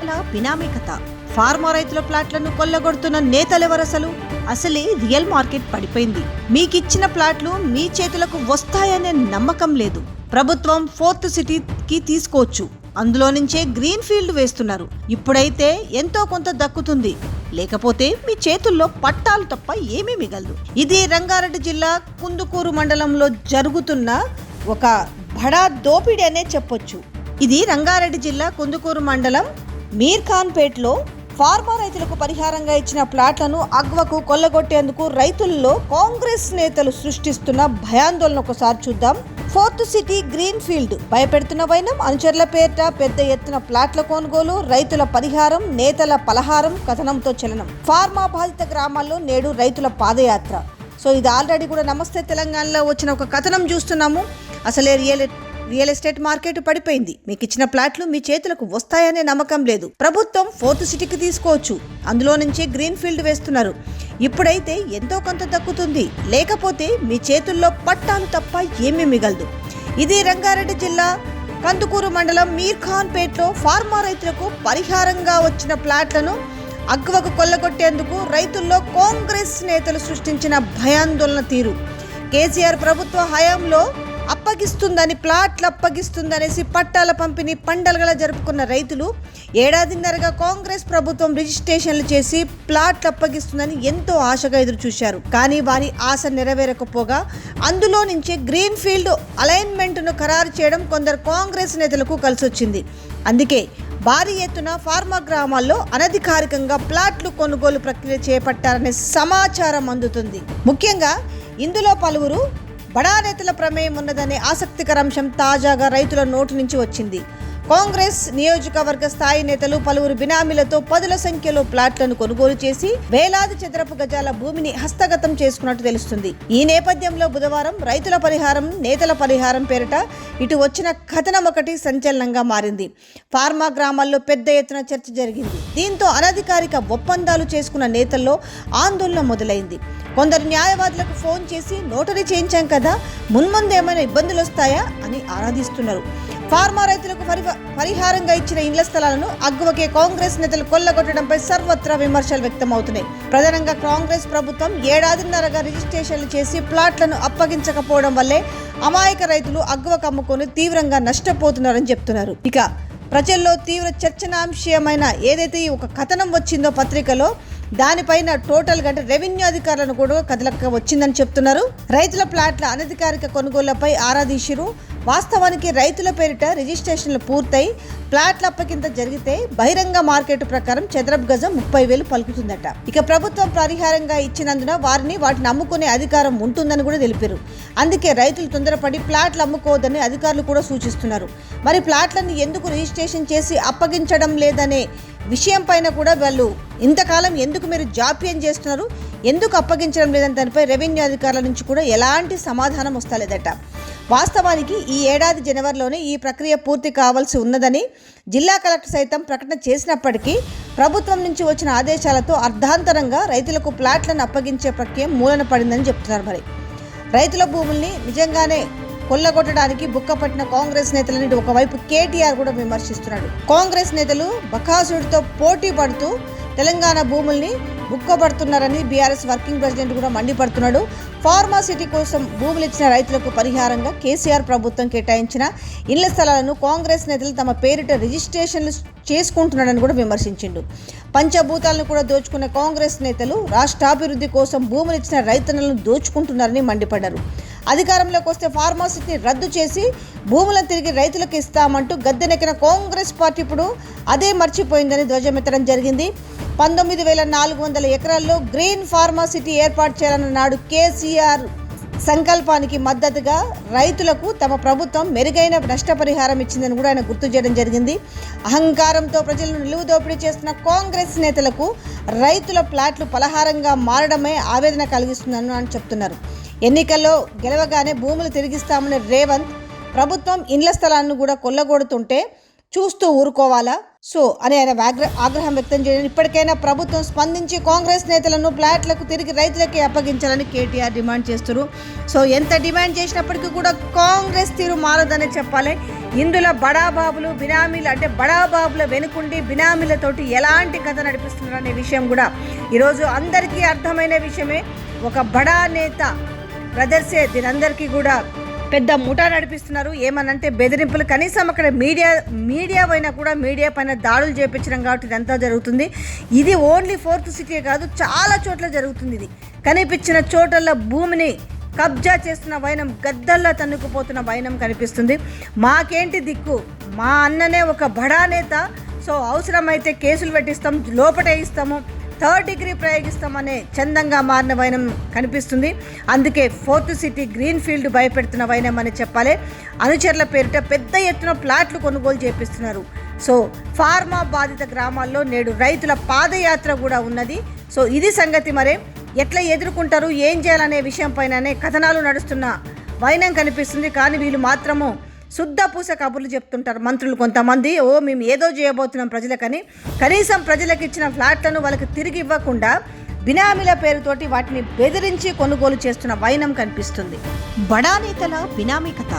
ప్లాట్ల బినామీ కథ. ఫార్మా రైతుల ప్లాట్లను కొల్లగొడుతున్న నేతలెవరసలు అసలే రియల్ మార్కెట్ పడిపోయింది. మీకిచ్చిన ప్లాట్లు మీ చేతులకు వస్తాయనే నమ్మకం లేదు. ప్రభుత్వం ఫోర్త్ సిటీకి తీసుకోవచ్చు. అందులో నుంచే గ్రీన్ ఫీల్డ్ వేస్తున్నారు. ఇప్పుడైతే ఎంతో కొంత దక్కుతుంది. లేకపోతే మీ చేతుల్లో పట్టాలు తప్ప ఏమీ మిగలదు. ఇది రంగారెడ్డి జిల్లా కుందుకూరు మండలంలో జరుగుతున్న ఒక బడా దోపిడీ అనే చెప్పొచ్చు. ఇది రంగారెడ్డి జిల్లా కుందుకూరు మండలం మీర్ఖాన్పేట్లో ఫార్మా రైతులకు పరిహారంగా ఇచ్చిన ప్లాట్లను అగ్వకు కొల్లగొట్టేందుకు రైతుల్లో కాంగ్రెస్ నేతలు సృష్టిస్తున్న భయాందోళన ఒకసారి చూద్దాం. ఫోర్త్ సిటీ గ్రీన్ ఫీల్డ్ భయపెడుతున్న వైనం అనుచరుల పేరిట పెద్ద ఎత్తున ప్లాట్ల కొనుగోలు రైతుల పరిహారం నేతల పలహారం కథనంతో చలనం. ఫార్మా బాధిత గ్రామాల్లో నేడు రైతుల పాదయాత్ర. సో ఇది ఆల్రెడీ కూడా నమస్తే తెలంగాణలో వచ్చిన ఒక కథనం చూస్తున్నాము. అసలే రియల్ రియల్ ఎస్టేట్ మార్కెట్ పడిపోయింది. మీకు ఇచ్చిన ప్లాట్లు మీ చేతులకు వస్తాయనే నమ్మకం లేదు. ప్రభుత్వం ఫోర్త్ సిటీకి తీసుకోవచ్చు. అందులో నుంచి గ్రీన్ ఫీల్డ్ వేస్తున్నారు. ఇప్పుడైతే ఎంతో కొంత దక్కుతుంది. లేకపోతే మీ చేతుల్లో పట్టాలు తప్ప ఏమీ మిగలదు. ఇది రంగారెడ్డి జిల్లా కందుకూరు మండలం మీర్ఖాన్పేట్లో ఫార్మా రైతులకు పరిహారంగా వచ్చిన ప్లాట్లను అగ్వకు కొల్లగొట్టేందుకు రైతుల్లో కాంగ్రెస్ నేతలు సృష్టించిన భయాందోళన తీరు. కేసీఆర్ ప్రభుత్వ హయాంలో అప్పగిస్తుందని ప్లాట్లు అప్పగిస్తుందనేసి పట్టాల పంపిణీ పండగల జరుపుకున్న రైతులు ఏడాదిన్నరగా కాంగ్రెస్ ప్రభుత్వం రిజిస్ట్రేషన్లు చేసి ప్లాట్లు అప్పగిస్తుందని ఎంతో ఆశగా ఎదురు చూశారు కానీ వారి ఆశ నెరవేరకపోగా అందులో నుంచే గ్రీన్ ఫీల్డ్ అలైన్మెంట్ను ఖరారు చేయడం కొందరు కాంగ్రెస్ నేతలకు కలిసొచ్చింది. అందుకే భారీ ఎత్తున ఫార్మా గ్రామాల్లో అనధికారికంగా ప్లాట్లు కొనుగోలు ప్రక్రియ చేపట్టారనే సమాచారం అందుతుంది. ముఖ్యంగా ఇందులో పలువురు బడా రైతుల ప్రమేయం ఉన్నదనే ఆసక్తికర అంశం తాజాగా రైతుల నోటు నుంచి వచ్చింది. కాంగ్రెస్ నియోజకవర్గ స్థాయి నేతలు పలువురు బినామీలతో పదుల సంఖ్యలో ప్లాట్లను కొనుగోలు చేసి వేలాది చదరపు గజాల భూమిని హస్తగతం చేసుకున్నట్టు తెలుస్తుంది. ఈ నేపథ్యంలో బుధవారం రైతుల పరిహారం నేతల పరిహారం పేరిట ఇటు వచ్చిన కథనం ఒకటి సంచలనంగా మారింది. ఫార్మా గ్రామాల్లో పెద్ద ఎత్తున చర్చ జరిగింది. దీంతో అనధికారిక ఒప్పందాలు చేసుకున్న నేతల్లో ఆందోళన మొదలైంది. కొందరు న్యాయవాదులకు ఫోన్ చేసి నోటరీ చేయించాం కదా మున్ముందు ఏమైనా ఇబ్బందులు వస్తాయా అని ఆరాధిస్తున్నారు. ఫార్మా రైతులకు పరిహారంగా ఇచ్చిన ఇండ్ల స్థలాలను అగ్గువకే కాంగ్రెస్ నేతలు కొల్లగొట్టడంపై సర్వత్రా విమర్శలు వ్యక్తమవుతున్నాయి. ప్రధానంగా కాంగ్రెస్ ప్రభుత్వం ఏడాదిన్నరగా రిజిస్ట్రేషన్లు చేసి ప్లాట్లను అప్పగించకపోవడం వల్లే అమాయక రైతులు అగ్గువ అమ్ముకొని తీవ్రంగా నష్టపోతున్నారని చెప్తున్నారు. ఇక ప్రజల్లో తీవ్ర చర్చనాంశయమైన ఏదైతే ఒక కథనం వచ్చిందో పత్రికలో దానిపైన టోటల్గా రెవెన్యూ అధికారులను కూడా కదలక వచ్చిందని చెప్తున్నారు. రైతుల ప్లాట్ల అనధికారిక కొనుగోళ్ళపై ఆరాధీశురు వాస్తవానికి రైతుల పేరిట రిజిస్ట్రేషన్లు పూర్తయి ప్లాట్ల అప్పకింత జరిగితే బహిరంగ మార్కెట్ ప్రకారం చదరపు గజం ముప్పై వేలు పలుకుతుందట. ఇక ప్రభుత్వం పరిహారంగా ఇచ్చినందున వారిని వాటిని అమ్ముకునే అధికారం ఉంటుందని కూడా తెలిపారు. అందుకే రైతులు తొందరపడి ప్లాట్లు అమ్ముకోవద్దని అధికారులు కూడా సూచిస్తున్నారు. మరి ప్లాట్లను ఎందుకు రిజిస్ట్రేషన్ చేసి అప్పగించడం లేదనే విషయం పైన కూడా వాళ్ళు ఇంతకాలం ఎందుకు మీరు జాప్యం చేస్తున్నారు? ఎందుకు అప్పగించడం లేదని దానిపై రెవెన్యూ అధికారుల నుంచి కూడా ఎలాంటి సమాధానం వస్తలేదట. వాస్తవానికి ఈ ఏడాది జనవరిలోనే ఈ ప్రక్రియ పూర్తి కావాల్సి ఉన్నదని జిల్లా కలెక్టర్ సైతం ప్రకటన చేసినప్పటికీ ప్రభుత్వం నుంచి వచ్చిన ఆదేశాలతో అర్ధాంతరంగా రైతులకు ప్లాట్లను అప్పగించే ప్రక్రియ మూలన పడిందని చెప్తున్నారు మరి. రైతుల భూముల్ని నిజంగానే కొల్లగొట్టడానికి బుక్కపట్టిన కాంగ్రెస్ నేతలని ఒకవైపు కేటీఆర్ కూడా విమర్శిస్తున్నాడు. కాంగ్రెస్ నేతలు బకాసుడితో పోటీ పడుతూ తెలంగాణ భూముల్ని బుక్కబడుతున్నారని బీఆర్ఎస్ వర్కింగ్ ప్రెసిడెంట్ కూడా మండిపడుతున్నాడు. ఫార్మాసిటీ కోసం భూములు ఇచ్చిన రైతులకు పరిహారంగా కేసీఆర్ ప్రభుత్వం కేటాయించిన ఇళ్ళ స్థలాలను కాంగ్రెస్ నేతలు తమ పేరిట రిజిస్ట్రేషన్లు చేసుకుంటున్నాడని కూడా విమర్శించిండు. పంచభూతాలను కూడా దోచుకున్న కాంగ్రెస్ నేతలు రాష్ట్రాభివృద్ధి కోసం భూములు ఇచ్చిన రైతన్నలను దోచుకుంటున్నారని మండిపడ్డారు. అధికారంలోకి వస్తే ఫార్మాసిటీని రద్దు చేసి భూములను తిరిగి రైతులకు ఇస్తామంటూ గద్దెనెక్కిన కాంగ్రెస్ పార్టీ ఇప్పుడు అదే మర్చిపోయిందని ధ్వజమెత్తడం జరిగింది. పంతొమ్మిది వేల నాలుగు వందల ఎకరాల్లో గ్రీన్ ఫార్మాసిటీ ఏర్పాటు చేయాలన్న నాడు కేసీఆర్ సంకల్పానికి మద్దతుగా రైతులకు తమ ప్రభుత్వం మెరుగైన నష్టపరిహారం ఇచ్చిందని కూడా ఆయన గుర్తు చేయడం జరిగింది. అహంకారంతో ప్రజలను నిలువు దోపిడీ చేస్తున్న కాంగ్రెస్ నేతలకు రైతుల ప్లాట్లు పలహారంగా మారడమే ఆవేదన కలిగిస్తుందని అని చెప్తున్నారు. ఎన్నికల్లో గెలవగానే భూములు తిరిగిస్తామని రేవంత్ ప్రభుత్వం ఇండ్ల స్థలాలను కూడా కొల్లగొడుతుంటే చూస్తూ ఊరుకోవాలా? సో అని ఆయన ఆగ్రహం వ్యక్తం చేయడం ఇప్పటికైనా ప్రభుత్వం స్పందించి కాంగ్రెస్ నేతలను ప్లాట్లకు తిరిగి రైతులకే అప్పగించాలని కేటీఆర్ డిమాండ్ చేస్తున్నారు. సో ఎంత డిమాండ్ చేసినప్పటికీ కూడా కాంగ్రెస్ తీరు మారదని చెప్పాలి. ఇందులో బడాబాబులు బినామీలు అంటే బడాబాబుల వెనుకుండి బినామీలతోటి ఎలాంటి కథ నడిపిస్తున్నారు అనే విషయం కూడా ఈరోజు అందరికీ అర్థమైన విషయమే. ఒక బడా నేత బ్రదర్సే దీనందరికీ కూడా పెద్ద ముఠా నడిపిస్తున్నారు. ఏమనంటే బెదిరింపులు కనీసం అక్కడ మీడియా మీడియా పైన కూడా మీడియా పైన దాడులు చేపించడం కాబట్టి ఇదంతా జరుగుతుంది. ఇది ఓన్లీ ఫోర్త్ సిటీ కాదు చాలా చోట్ల జరుగుతుంది ఇది. కనిపించిన చోటల్లో భూమిని కబ్జా చేస్తున్న వైనం గద్దల్లా తన్నుకుపోతున్న వైనం కనిపిస్తుంది. మాకేంటి దిక్కు? మా అన్ననే ఒక బడా నేత. సో అవసరమైతే కేసులు పెట్టిస్తాం లోపట ఇస్తాము. థర్డ్ డిగ్రీ ప్రయోగిస్తామనే చందంగా మారిన వైనం కనిపిస్తుంది. అందుకే ఫోర్త్ సిటీ గ్రీన్ ఫీల్డ్ భయపెడుతున్న వైనం అని చెప్పాలి. అనుచరుల పేరిట పెద్ద ఎత్తున ప్లాట్లు కొనుగోలు చేపిస్తున్నారు. సో ఫార్మా బాధిత గ్రామాల్లో నేడు రైతుల పాదయాత్ర కూడా ఉన్నది. సో ఇది సంగతి మరే. ఎట్లా ఎదుర్కొంటారు ఏం చేయాలనే విషయం పైననే కథనాలు నడుస్తున్న వైనం కనిపిస్తుంది. కానీ వీళ్ళు మాత్రము శుద్ధ పూస కబుర్లు చెప్తుంటారు మంత్రులు కొంతమంది. ఓ మేము ఏదో చేయబోతున్నాం ప్రజలకని. కనీసం ప్రజలకు ఇచ్చిన ఫ్లాట్లను వాళ్ళకి తిరిగి ఇవ్వకుండా బినామీల పేరుతోటి వాటిని బెదిరించి కొనుగోలు చేస్తున్న వైనం కనిపిస్తుంది. బడా నేతల బినామీ కథ.